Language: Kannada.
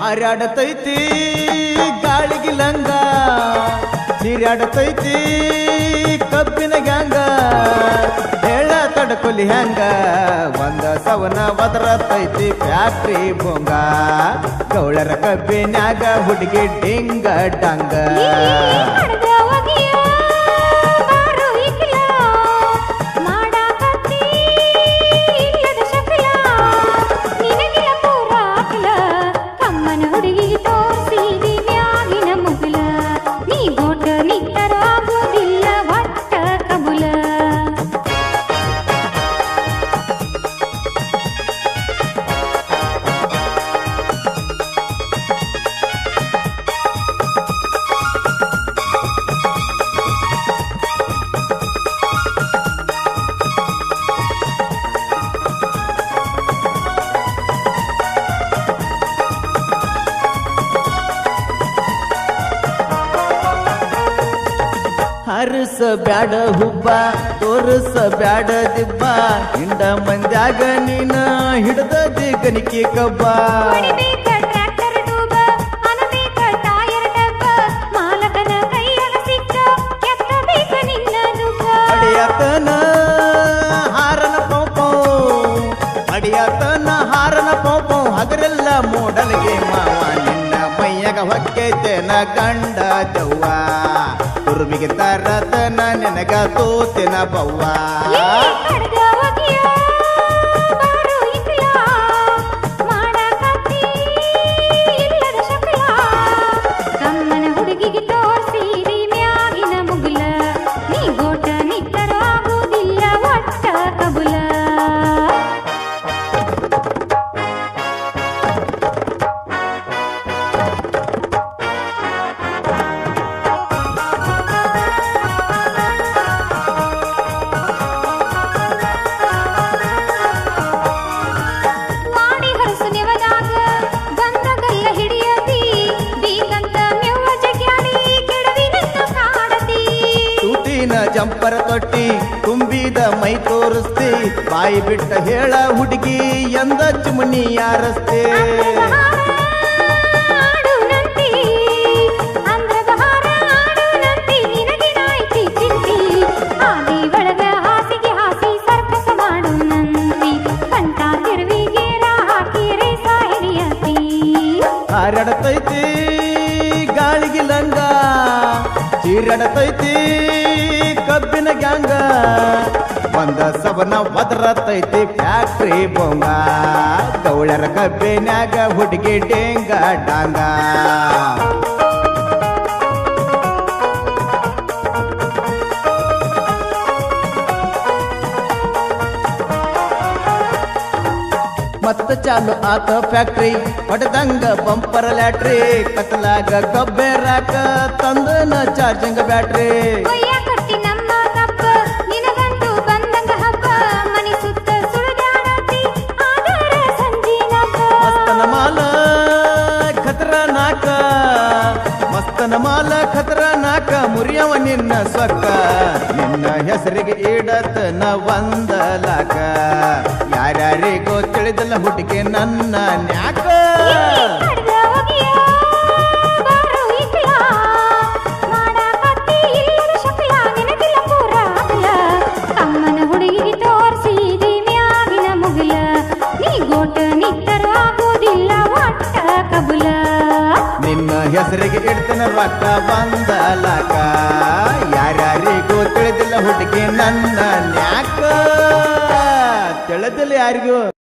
ಹಾರಾಡತೈತಿ ಗಾಳಿಗೆ ಲಂಗ, ನೀರಾಡತೈತಿ ಕಬ್ಬಿನ ಗ್ಯಾಂಗ, ಹೇಳ ತಡಕೊಲಿ ಹ್ಯಾಂಗ, ಒಂದ ಸವನ ಒದರತೈತಿ ಫ್ಯಾಕ್ಟ್ರಿ ಬೊಂಗ, ಗೌಳರ ಕಬ್ಬಿನ್ಯಾಗ ಹುಡುಗಿ ಡಿಂಗ ಡಂಗ. ಹರಸ ಬ್ಯಾಡ ಹುಬ್ಬ ತೋರಸ ಬ್ಯಾಡ ದಿಬ್ಬ. ಹಿಂಡ ಮಂದ್ಯಾಗ ನೀನ ಹಿಡ್ದ ಗನಿಕೆ ಕಬ್ಬ. ಅಡಿಯಾತನ ಹಾರನ ಪೋಪೋ ಅಡಿಯತನ ಹಾರನ ಪೋಪೋ ಹಗರೆಲ್ಲ ಮೂಡಲ್ಗೆ ಮಾವ ನಿನ್ನ ಮೈಯಾಗ ಹೊಕ್ಕೈತೆನ ಕಂಡ ದವ್ವ. ತುರುಬಿಗೆ ತರತನ ನಿನಗ ತೋತಿನ ಬವ್ವ ಜಂಪರ ತೊಟ್ಟಿ ತುಂಬಿದ ಮೈ ತೋರಿಸ್ತಿ, ಬಾಯಿ ಬಿಟ್ಟ ಹೇಳ ಹುಡುಗಿ ಎಂದ ಚುಮನಿ ಯಾರಸ್ತೆ? ಹಾರಾಡತೈತಿ ಗಾಳಿಗೆ ಲಂಗ, ಚೀರಾಡತೈತಿ ಕಬ್ಬಿನ ಗ್ಯಾಂಗ ಒಂದ ಸವನ ಒದರತೈತಿ ಫ್ಯಾಕ್ಟ್ರಿ ಬೊಂಗ ಗೌಳರ ಕಬ್ಬಿನ್ಯಾಗ ಹುಡುಗಿ ಡೇಂಗ ಡಾಂಗ ಮತ್ತ ಚಾಲು ಆತ ಫ್ಯಾಕ್ಟ್ರಿ ಹೊಡೆದಂಗ ಬಂಪರ ಲ್ಯಾಟ್ರಿ ಕತ್ತಲಾಗ ಕಬ್ಬೆರಾಕ ತಂದನ ಚಾರ್ಜಿಂಗ್ ಬ್ಯಾಟ್ರಿ ಮಸ್ತನ ಮಾಲ ಖತರ ನಾಕ, ಮುರಿಯವ ನಿನ್ನ ಸೊಕ್ಕ. ನಿನ್ನ ಹೆಸರಿಗೆ ಇಡತನ ಒಂದ ಲಾಕ ಯಾರ್ಯಾರಿಗೋ ತಿಳಿದಲ್ಲ ಹುಟ್ಟಿಗೆ ನನ್ನ ನ್ಯಾಕ. ಹೆಸರಿಗೆ ಇಡ್ತನ ರೊಕ್ಕ ಬಂದಲಕ. ಯಾರ್ಯಾರಿಗೂ ತಿಳಿದಿಲ್ಲ ಹುಡುಗಿ ನನ್ನ ನ್ಯಾಕ. ತಿಳಿದಿಲ್ಲ ಯಾರಿಗೂ.